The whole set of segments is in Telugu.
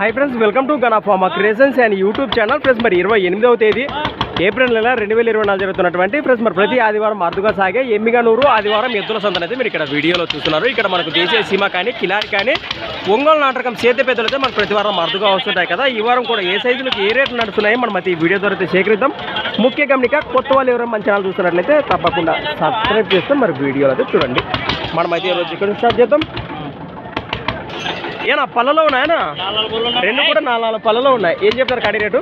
Hi friends welcome to Gana pharma creations and YouTube channel friends మరి ఇరవై ఎనిమిదవ తేదీ ఏప్రిల్ నెల రెండు వేల ఇరవై నాలుగు జరుగుతున్నటువంటి ఫ్రెండ్స్ మరి ప్రతి ఆదివారం అరుదుగా సాగే ఎమ్మిగనూరు ఆదివారం ఎద్దుల సంతన అయితే మీరు ఇక్కడ వీడియోలో చూస్తున్నారు. ఇక్కడ మనకు దేశీయ సీమ కానీ కిలారి కానీ ఒంగోలు నాటకం చేతి పెద్దలు అయితే మనకు ప్రతి వారం అరుదుగా వస్తుంటాయి కదా. ఈ వారం కూడా ఏ సైజులకు ఏ రేట్లు నడుస్తున్నాయి మనం అయితే ఈ వీడియో ద్వారా అయితే సేకరిద్దాం. ముఖ్య గమనిక కొత్త వాళ్ళు ఎవరైనా మన ఛానల్ చూస్తున్నట్లయితే తప్పకుండా సబ్స్క్రైబ్ చేస్తే మరి వీడియోలో అయితే చూడండి. మనం అయితే ఈరోజు ఇక్కడ స్టార్ట్ చేద్దాం. ఏనా పళ్ళలో ఉన్నాయనా రెండు కూడా నాలుగు నాలుగు పళ్ళలో ఉన్నాయి. ఏం చెప్తారు కడి రేటు?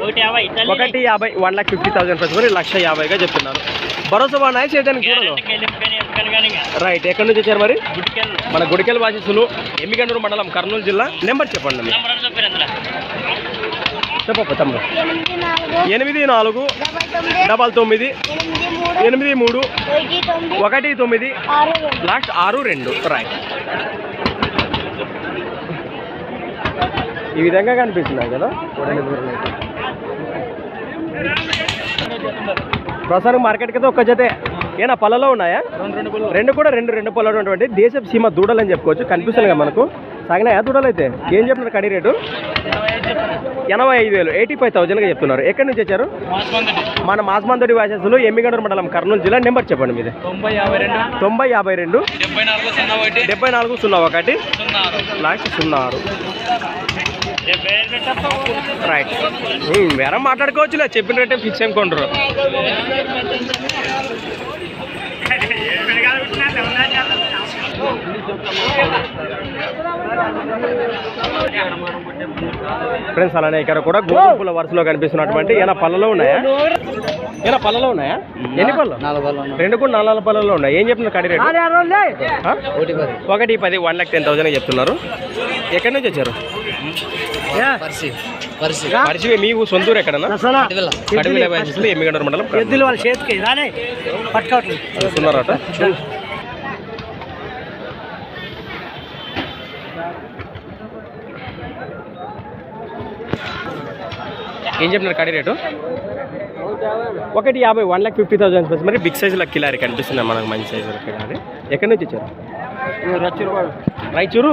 ఒకటి యాభై వన్ లాక్ ఫిఫ్టీ థౌసండ్ మరి లక్ష యాభైగా చెప్తున్నారు. భరోసా బాగున్నాయి చేయడానికి చూడదు రైట్ ఎక్కడి నుంచి వచ్చారు మరి? మన గుడికెల్ వాసిసులు ఎమ్మిగండూరు మండలం కర్నూలు జిల్లా. నెంబర్ చెప్పండి తమ్ముడు. ఎనిమిది నాలుగు. డబల్ తొమ్మిది. ఎనిమిది మూడు. ఒకటి తొమ్మిది. తొమ్మిది. ఆరు రెండు. లాస్ట్ ఆరు రెండు. రైట్ ఈ విధంగా కనిపిస్తున్నాయి కదా? చూడండి. ప్రస్తుతానికి మార్కెట్కి అయితే ఒక్క జతే ఏనా పళ్ళలో ఉన్నాయా? రెండు కూడా రెండు రెండు పళ్ళు ఉన్నటువంటి దేశపు సీమ దూడలు అని చెప్పుకోవచ్చు. కనిపిస్తుంది కదా మనకు. సాగినాయా దూడలు అయితే? ఏం చెప్తున్నారు కడి రేటు? ఎనభై ఐదు వేలు. ఎయిటీ ఫైవ్ థౌజండ్గా చెప్తున్నారు. ఎక్కడి నుంచి వచ్చారు? మన మాస్మంతోటి వాసెస్లు ఎమ్మిగండూరు మండలం కర్నూలు జిల్లా నెంబర్ చెప్పండి మీది. తొంభై యాభై రెండు. తొంభై యాభై రెండు. డెబ్బై నాలుగు సున్నా ఒకటి. లాస్ట్ సున్నా ఆరు. రైట్ ఉమ్, వేరే మాట్లాడుకోవచ్చులే. చెప్పిన రేటే ఫిక్స్ ఏం కొంటారు ఫ్రెండ్స్ అలానే ఇక్కడ కూడా గోధుమ పూల వరుసలో కనిపిస్తున్నటువంటి ఏనా పళ్ళలో ఉన్నాయా? ఏనా పళ్ళలో ఉన్నాయా? ఎన్ని పళ్ళు? రెండు కూడా నాలుగు పళ్ళలో ఉన్నాయి. ఏం చెప్తున్నారు కడి రేటు? ఒకటి పది. వన్ లాక్ టెన్ థౌసండ్ చెప్తున్నారు. ఎక్కడి నుంచి వచ్చారు? పరిచయం మీ ఊరు సొంతూరు ఎక్కడన్నా? మండలం ఎద్దులు వాళ్ళ చేతికి. పట్టుకోవట్లేదు. ఏం చెప్తున్నారు కడి రేటు? ఒకటి యాభై one lakh fifty thousand plus మరి బిగ్ సైజులో కిలారి కనిపిస్తున్నాయి మనకు? మంచి సైజులో కిలారి. ఎక్కడి నుంచి వచ్చారు రాయచూరు రాయచూరు?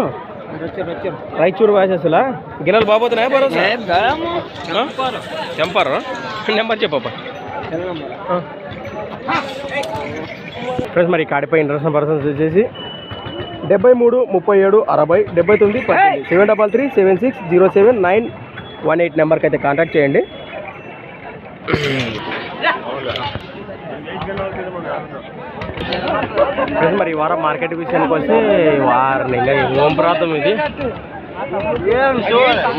వాసేసులా? గిన్నెలు బాబోతున్నాయా భరోసా? చంపారు? నెంబర్ చెప్పప్ప ఫ్రెండ్స్ మరి కాడిపై ఇంటర్నేషనల్ పర్సన్స్ వచ్చేసి డెబ్బై మూడు ముప్పై ఏడు అరవై డెబ్బై తొమ్మిది seven double three seven six zero seven nine one eight నెంబర్కి అయితే కాంటాక్ట్ చేయండి. ఫ్రెండ్స్ మరి ఈ వారం మార్కెట్ విషయానికి వస్తే వారిని ఇంకా ఓం ప్రాంతం ఇది.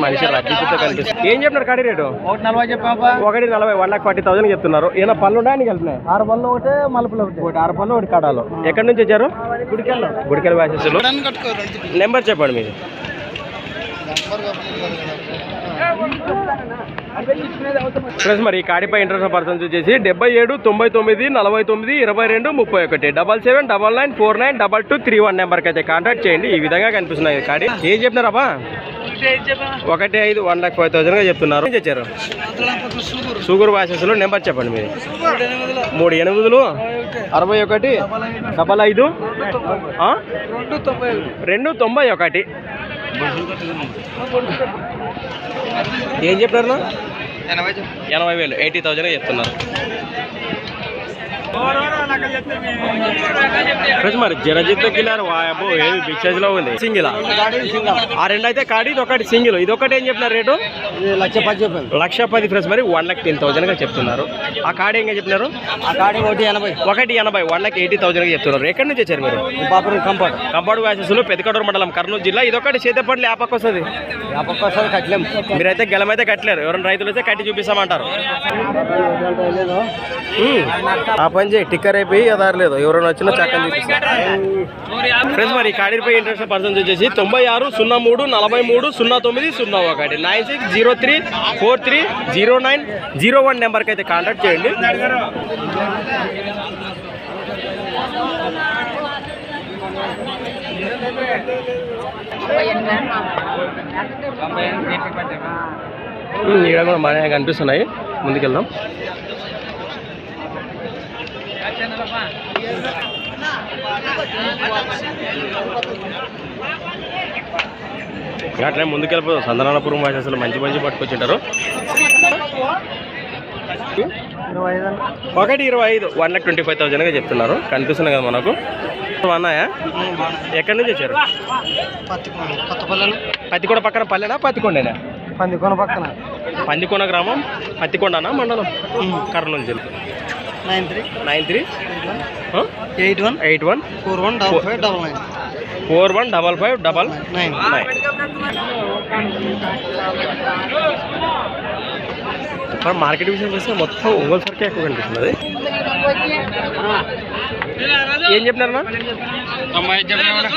మనిషి రద్దీతో కనిపిస్తుంది. ఏం చెప్తున్నారు కాడి రేటు? ఒకటి నలభై చెప్పాపా ఒకటి నలభై వన్ లాక్ ఫార్టీ థౌసండ్ చెప్తున్నారు. ఏమైనా పళ్ళు ఉన్నాయని వెళ్తున్నాయి ఆరు పళ్ళు ఒకటి మలుపులు ఒకటి. ఒకటి ఆరు పళ్ళు ఒకటి కాడాలు. ఎక్కడి నుంచి వచ్చారు? గుడికెళ్ళు. గుడికెళ్ళి వాసేసులు నెంబర్ చెప్పండి మీది. ఫ్రెండ్స్ మరి ఈ కాడిపై ఇంటర్నేషనల్ పర్సన్స్ వచ్చేసి డెబ్బై ఏడు తొంభై తొమ్మిది నలభై తొమ్మిది ఇరవై రెండు ముప్పై ఒకటి. Double seven double nine four nine double two three one నెంబర్కి అయితే కాంటాక్ట్ చేయండి. ఈ విధంగా కనిపిస్తున్నాయి కాడి. ఏం చెప్తున్నారబ్బా ఒకటి ఐదు వన్ లాక్ ఫైవ్ థౌసండ్గా చెప్తున్నారు. ఏం చేశారు? షుగర్ వాసెస్లో నెంబర్ చెప్పండి మీరు. మూడు ఎనిమిదిలు అరవై ఒకటి డబల్ ఐదు రెండు తొంభై ఒకటి. ఏం చెప్పారు ఎనభై వేలు ఎయిటీ థౌజండ్ చెప్తున్నారు. ఫ్రెండ్స్ మరి జరజిత్ కిల్లర్ వాయబో ఏమి బిగ్ సైజ్లో ఉంది సింగిల్ ఆ రెండు అయితే కాడి ఇది ఒకటి సింగిల్ ఇది ఒకటి ఏం చెప్పినారు రేటు లక్ష పది లక్ష పది ఫ్రెండ్స్ మరి వన్ లాక్ టెన్ థౌసండ్గా చెప్తున్నారు ఆ కాడి ఏం చెప్పినారు ఆ కాడి ఒకటి ఎనభై ఒకటి ఎనభై వన్ లాక్ ఎయిటీ థౌసండ్గా చెప్తున్నారు ఎక్కడి నుంచి వచ్చారు మీరు పాపం కంపౌండ్ కంపౌండ్ వ్యాసెస్లో పెద్దకడూరు మండలం కర్నూలు జిల్లా ఇది ఒకటి చేతపండ్లు యాపక్ వస్తుంది ఆ పక్క వస్తుంది కట్టలేం మీరైతే గెలమైతే కట్టలేరు ఎవరైనా రైతులు అయితే కట్టి చూపిస్తామంటారు. ఆ పని చేయి టిక్కర్ అయిపోయి అదారు లేదు. ఎవరైనా వచ్చినా చక్కని చూపిస్తారు ఫ్రెండ్స్ మరి కాడిపై ఇంట్రెస్ట్ పర్సన్స్ వచ్చేసి తొంభై ఆరు సున్నా మూడు నలభై మూడు సున్నా తొమ్మిది సున్నా ఒకటి nine six zero three four three zero nine zero one నెంబర్కి అయితే కాంటాక్ట్ చేయండి. ఇక్కడ కూడా బాగానే కనిపిస్తున్నాయి. ముందుకెళ్దాం. అట్లే ముందుకెళ్ళిపోతాం సందనాలపురం అసలు మంచి మంచి పట్టుకొచ్చింటారు. ఒకటి ఇరవై ఐదు వన్ లాక్ ట్వంటీ ఫైవ్ థౌజండ్గా చెప్తున్నారు. కనిపిస్తుంది కదా మనకు. అన్నాయా ఎక్కడి నుంచి వచ్చారు? పత్తికొండ పక్కన పల్లెనా పత్తికొండేనా? పందికొండ పక్కన. పందికొండ గ్రామం పత్తికొండనా మండలం? కర్నూలు జిల్లా. Nine three. Nine three. Eight one. Eight one. Four one double five double nine. Four one double five double nine. Nine. మరి మార్కెట్ విషయం చూస్తే మొత్తం ఒంగోలు సరికే ఎక్కువ కనిపిస్తుంది. ఏం చెప్పినారన్నా?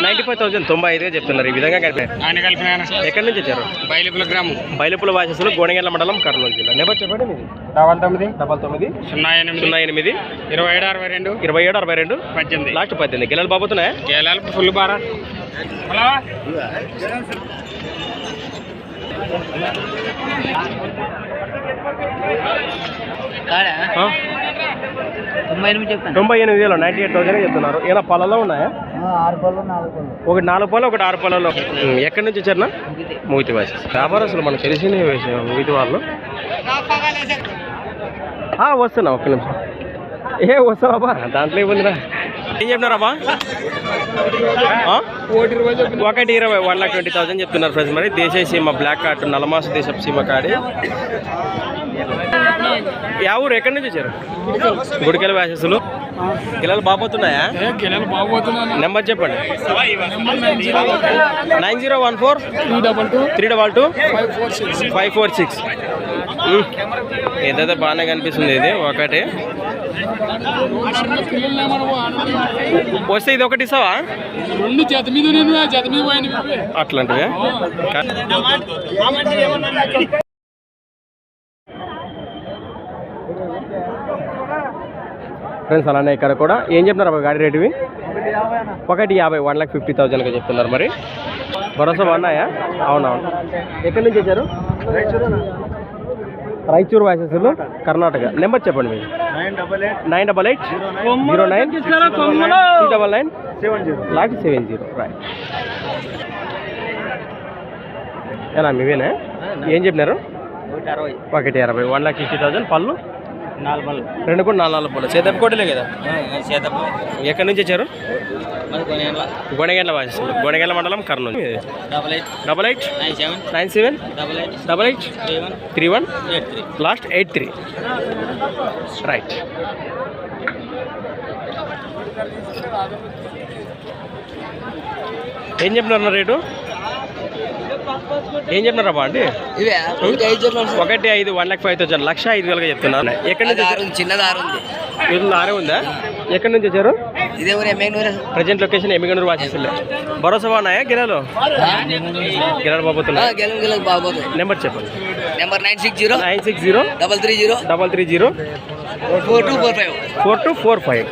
నైంటీ ఫైవ్ థౌసండ్ తొంభై ఐదుగా చెప్తున్నారు. ఈ విధంగా కలిపారు ఎక్కడి నుంచి వచ్చారు? బయలుపుల గ్రామం. బయలుపుల వాసస్సులు గోనెగండ్ల మండలం కర్నూలు జిల్లా. నెంబర్ చెప్పండి మీది. డబల్ తొమ్మిది. డబల్ తొమ్మిది. సున్నా ఎనిమిది. సున్నా ఎనిమిది. ఇరవై ఏడు అరవై రెండు. ఇరవై ఏడు అరవై రెండు. పద్దెనిమిది. లాస్ట్ పద్దెనిమిది. గిల్లలు బాబుతున్నాయా? కేలాలు ఫుల్ బారా? తొంభై ఎనిమిది వేలు నైంటీ ఎయిట్ థౌసండ్ చెప్తున్నారు. ఏమైనా పొలాల్లో ఉన్నాయా? ఆరు పళ్ళు నాలుగు పళ్ళు. ఒకటి నాలుగు పొలం ఒకటి ఆరు పొలంలో ఎక్కడి నుంచి వచ్చారనా మూతి వాసి వ్యాపారస్తులు మనకు తెలిసిన విషయం మూతి వాళ్ళు. వస్తున్నా ఒక్క నిమిషం. ఏ వస్తున్నావా దాంట్లో ఏముందిరా? ఏం చెప్పినారాబా ఆ? ఒకటి ఇరవై వన్ లాక్ ట్వంటీ థౌసండ్ చెప్తున్నారు ఫ్రెండ్స్ మరి. దేశీయ సీమ బ్లాక్ కార్డ్ నలమాస దేశపు సీమ కాడి యా ఊరు ఎక్కడి నుంచి వచ్చారు? గుడికెళ్ళ వ్యాసెస్లు. గిల్లలు బాబోతున్నాయా నెంబర్ చెప్పండి. Nine zero one four. Three double two. Five four six. ఏదైతే బాగానే కనిపిస్తుంది ఇది. ఒకటి. వస్తే ఇది ఒకటి ఇస్తావా? రెండు జత మీద నేను జత మీద పోయింది అట్లాంటివే? ఫ్రెండ్స్ అలానే ఇక్కడ కూడా. ఏం చెప్తున్నారు గాడి రేటువి? ఒకటి యాభై వన్ లాక్ ఫిఫ్టీ థౌజండ్గా చెప్తున్నారు మరి. భరోసా బాగున్నాయా? అవునవును. ఎక్కడి నుంచి వచ్చారు? రాయచూరు వాసెస్లు కర్ణాటక. నెంబర్ చెప్పండి మీరు. Nine double eight nine double eight zero nine. Three double nine. Seven zero. Lakh seven zero. Right ఎలా మీవేనా ఏం చెప్పినారు? ఒకటి అరవై. ఒకటి అరవై. వన్ లాక్ సిక్స్టీ థౌసండ్ పళ్ళు? నాలుగు పళ్ళు రెండు కూడా నాలుగు నాలుగు పళ్ళు కోటలే కదా? చేతప్ప ఎక్కడి నుంచి వచ్చారు? గొడగండ్ల వాసెస్లు గొడగండ్ల మండలం Kurnool. Double eight. Double eight. Nine seven. Nine seven. Double eight. Double eight. Three one. Three one. Eight three. Last eight three. Right. ఏం చెప్పినారు రేటు? ఏం చెప్పినారా బా అండి? ఇవే ఒకటి ఐదు జట్లు ఒకటి ఐదు వన్ లాక్ ఫైవ్ థౌసండ్ లక్ష ఐదు వేలుగా చెప్తున్నారు. ఎక్కడి నుంచి వచ్చారు? చిన్న దారు ఉంది. ఆరే ఉందా? ఎక్కడి నుంచి వచ్చారు? ఇదే ఊరే మేనూరే ప్రజెంట్ లొకేషన్ ఎమ్మిగనూరు వాచేసిలే భరోసా బాగున్నాయా? గిరాలు? గిరాలు బాబోతున్నా గెలం గెలం బాగోదు నెంబర్ చెప్పండి. Number nine six zero nine six zero double three zero double three zero four two four five four two four five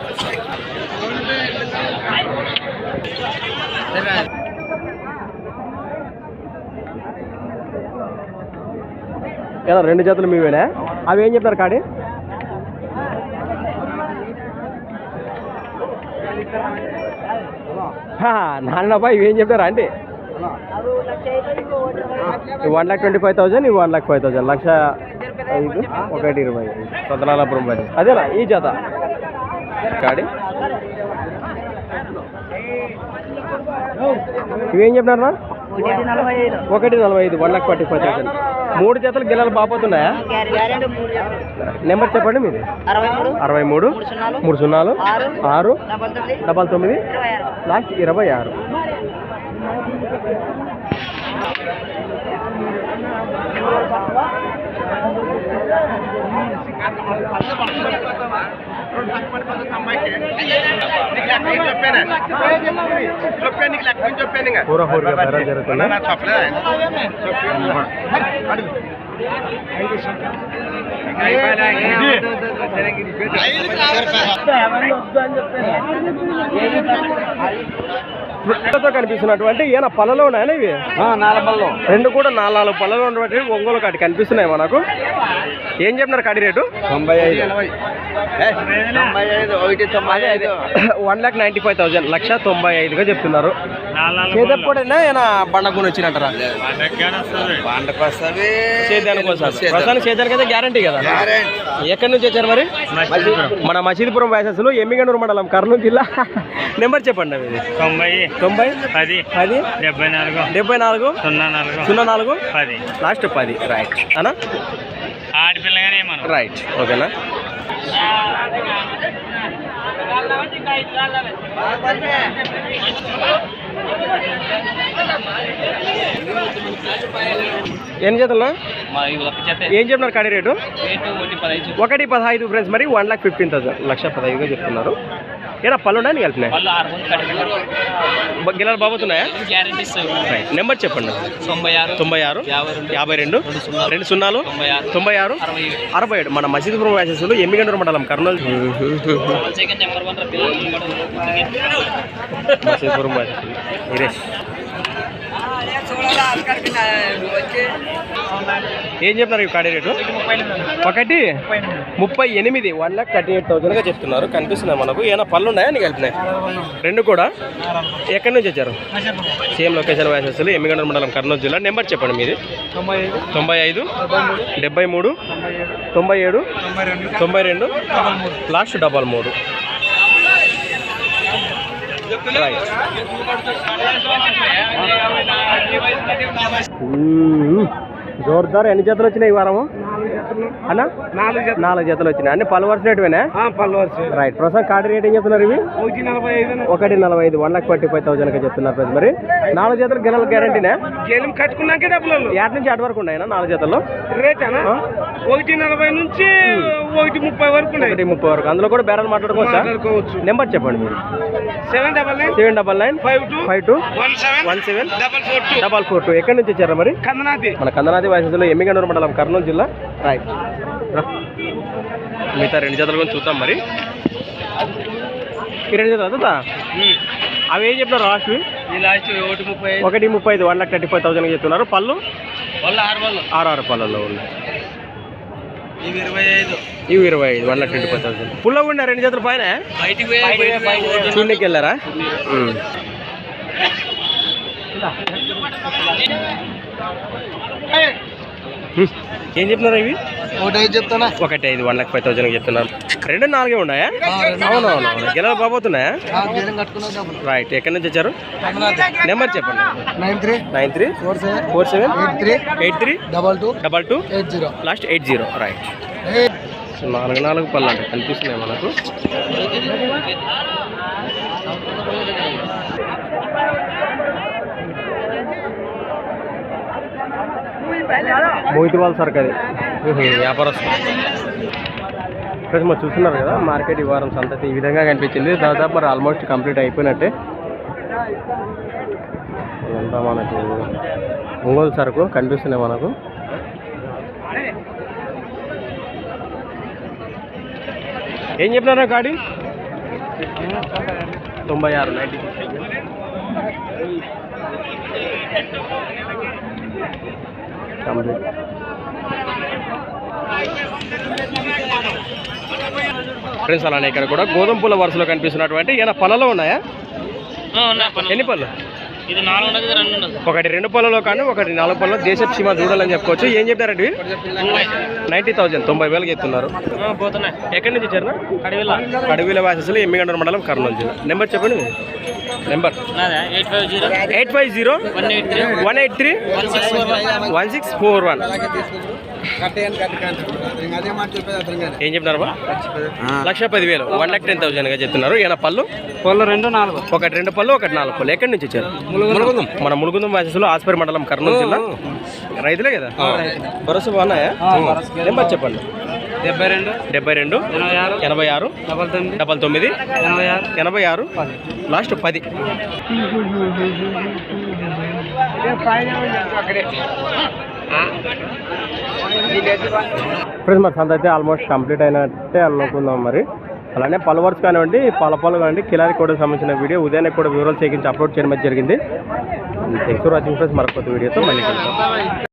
ఏదో రెండు జతలు మీవేనా? అవి ఏం చెప్తారు కాడి? నాన్నపా ఇవి ఏం చెప్తారా అండి one lakh twenty five thousand ఇవి వన్ లాక్ ఫైవ్ థౌసండ్ లక్ష ఐదు ఒకటి ఇరవై. సతనాలపురం బది అదేనా ఈ జత. కాడి? ఇవేం చెప్పినారా ఒకటి నలభై ఐదు. One lakh forty five thousand మూడు జతలు గిల్లలు బాపోతున్నాయా? నెంబర్ చెప్పండి మీది. అరవై మూడు అరవై మూడు మూడు సున్నాలు మూడు సున్నాలు ఆరు ఆరు డబల్ తొమ్మిది ఇరవై ఆరు. లాస్ట్ ఇరవై ఆరు. పూర పూరగా బేరం జరుగుతుంది పుట్టతో కనిపిస్తున్నటువంటి ఈయన పళ్ళలో ఉన్నాయని ఇవి నాలుగు పళ్ళు రెండు కూడా నాలుగు నాలుగు పళ్ళలో ఉన్నటువంటి ఒంగోలు కాటి కనిపిస్తున్నాయి మనకు. ఏం చెప్తున్నారు కడి రేటు? తొంభై ఐదు. తొంభై ఐదు ఒకటి తొంభై ఐదు. One lakh ninety five thousand లక్ష తొంభై ఐదుగా చెప్తున్నారు. ఏమైనా బండకొని వచ్చినట్టరా వస్తుంది సేద్యానికి ప్రస్తుతానికి సేద్యానికి అయితే గ్యారంటీ కదా? ఎక్కడి నుంచి వచ్చారు మరి? మన మసీదుపురం వ్యాసెస్లో ఎమ్మిగనూరు మండలం కర్నూలు జిల్లా. నెంబర్ చెప్పండి అవి. ఇది తొంభై తొంభై పది. పది. డెబ్బై నాలుగు. డెబ్బై నాలుగు. సున్నా నాలుగు. సున్నా నాలుగు. పది. లాస్ట్ పది. రైట్. అనా ఆడపిల్లగానే మనం. రైట్ ఓకేనా? ఎన్ని చేతున్నా ఏం చెప్తున్నారు కాడి రేటు? ఒకటి పదహైదు. ఫ్రెండ్స్ మరి వన్ లాక్ ఫిఫ్టీన్ థౌసండ్ లక్ష పదహైదుగా చెప్తున్నారు. ఏనా పళ్ళు ఉన్నాయని వెళ్తున్నాయి గిలాలు బాబోతున్నాయా నెంబర్ చెప్పండి. తొంభై ఆరు యాభై రెండు రెండు సున్నాలు. తొంభై ఆరు అరవై ఏడు. మన మసీదుపురం వ్యాసెస్లు ఎమ్మిగండూరు మండలం కర్నూలు. మసీదుపురం ఇరేష్ ఏం చెప్తున్నారు ఈ కాడి రేటు? ఒకటి? ముప్పై ఎనిమిది. వన్ లాక్ థర్టీ ఎయిట్ థౌసండ్గా చెప్తున్నారు. కనిపిస్తున్నాయి మనకు? ఏమైనా పళ్ళు ఉన్నాయా నీకు వెళ్తున్నాయి రెండు కూడా? ఎక్కడి నుంచి వచ్చారు? సేమ్ లొకేషన్ వ్యాసెస్లు ఎమ్మిగండ మండలం కర్నూలు జిల్లా. నెంబర్ చెప్పండి మీది. తొంభై ఐదు డెబ్బై మూడు తొంభై ఏడు తొంభై రెండు లాస్ట్ డబల్ మూడు. జోర్దార్ ఎన్ని జతలు వచ్చినాయి ఈ వారము? అన్న? నాలుగు జత నాలుగు జతలు వచ్చినాయి. అన్ని పలు పళ్ళు వచ్చి రైట్. ప్రస్తుతం కార్డు రేట్ ఏం చెప్తున్నారు ఇవి? ఒకటి నలభై ఐదు వన్ లాక్ ఫార్టీ ఫైవ్ థౌసండ్కి చెప్తున్నారు మరి. నాలుగు జతలు గిన్నెల గ్యారంటీనా? గేలం కట్టుకున్నాకే డబ్బులు ఏట నుంచి అటు వరకు ఉన్నాయా నాలుగు జతల్లో రేట్? ఒకటి నలభై నుంచి ఒకటి ముప్పై వరకు ఒకటి ముప్పై వరకు. అందులో కూడా బేరాలు మాట్లాడుకోవచ్చా? నెంబర్ చెప్పండి మీరు. Seven double nine seven double nine five two five two one seven one seven double four two double four two. ఎక్కడి నుంచి వచ్చారా మరి? కందనాది. మన కందనాది వయసులో ఎమ్మిగనూరు మండలం కర్నూలు జిల్లా. రైట్. మిగతా రెండు జతలు కూడా చూద్దాం మరి. ఈ రెండు జతలు అదా అవి ఏం చెప్పినారు లాస్ట్ ఒకటి ముప్పై ఒకటి ముప్పై ఐదు one lakh thirty five thousand చెప్తున్నారు. పళ్ళు? ఆరు వాళ్ళు ఆరు ఆరు పళ్ళల్లో ఉన్నాయి. ఇవి ఇరవై ఐదు ఇవి ఇరవై ఐదు one lakh twenty five thousand పుల్లగా ఉన్నాయి రెండు జతలు పైన బయటికి పోయి బయటికి పోయి చూడడానికి వెళ్ళారా ఉమ్. ఏం చెప్తున్నారు ఇవి? ఒకటి ఐదు చెప్తానా ఒకటి ఐదు వన్ లాక్ ఫైవ్ థౌసండ్ చెప్తున్నారు. రెండు నాలుగే ఉన్నాయా? అవును అవును అవును. గెలవ బాబోతున్నాయా రైట్ ఎక్కడి నుంచి వచ్చారు? నెంబర్ చెప్పండి. Nine three nine three four seven four seven eight three eight three double two double two eight zero last eight zero right నాలుగు నాలుగు పళ్ళు అంటే కనిపిస్తున్నాయి మనకు. మోహితి వాళ్ళ సరుకు అది. ఉహు, వ్యాపారస్తు ఫ్రెండ్స్ మరి చూస్తున్నారు కదా మార్కెట్ ఈ వారం సంతతి ఈ విధంగా కనిపించింది. దాదాపు మరి ఆల్మోస్ట్ కంప్లీట్ అయిపోయినట్టే. ఇదంతా మనకు ఒంగోలు సరుకు కనిపిస్తున్నాయి మనకు. ఏం చెప్పినారా గాడి? తొంభై ఆరు నైంటీ కంప్లీట్ ఫ్రెండ్స్ అలానే ఇక్కడ కూడా గోధుమ పూల వరుసలో కనిపిస్తున్నటువంటి ఏమైనా పళ్ళలో ఉన్నాయా? ఎన్ని పళ్ళు? ఇది నాలుగు రెండు ఒకటి రెండు పళ్ళలో కానీ ఒకటి నాలుగు పళ్ళలో దేశ సీమ చూడాలని చెప్పుకోవచ్చు. ఏం చెప్తారండి నైంటీ థౌజండ్ తొంభై వేలకు పోతున్నాయి. ఎక్కడి నుంచి వచ్చారు కడివిల్ల అడవిల వాసస్సులు ఎమ్మిగండ్ర మండలం కర్నూలు జిల్లా. నెంబర్ చెప్పండి number eight five zero? One eight three. One six four one. One six four one. ఏం చెప్తున్నారు బా లక్ష పదివేలు. వన్ లాక్ టెన్ థౌసండ్గా చెప్తున్నారు. ఏమైనా పళ్ళు? పళ్ళు రెండు నాలుగు. ఒకటి రెండు పళ్ళు ఒకటి నాలుగు పళ్ళు. ఎక్కడి నుంచి వచ్చారు? ములుగుందం మన ములుగుందం వాసస్సులు ఆస్పరి మండలం కర్నూలు జిల్లా. రైతులే కదా? భరోసా బాగున్నాయా? నెంబర్ చెప్పండి. డెబ్బై రెండు. డెబ్బై రెండు. ఎనభై ఆరు. డబల్ తొమ్మిది. డబల్ తొమ్మిది. ఎనభై ఆరు. లాస్ట్ పది. ఫ్రెండ్స్ మరి సంత అయితే ఆల్మోస్ట్ కంప్లీట్ అయినట్టే అనుకుందాం మరి. అలానే పలవర్స్ కానివ్వండి పల పలు కానివ్వండి కిలారి కూడా సంబంధించిన వీడియో ఉదయాన్నే కూడా వివరాలు సేకరించి అప్లోడ్ చేయడం అయితే జరిగింది. థ్యాంక్స్ ఫర్ వాచింగ్ ఫ్రెండ్స్ మరొక కొత్త వీడియోతో మళ్ళీ కలుద్దాం.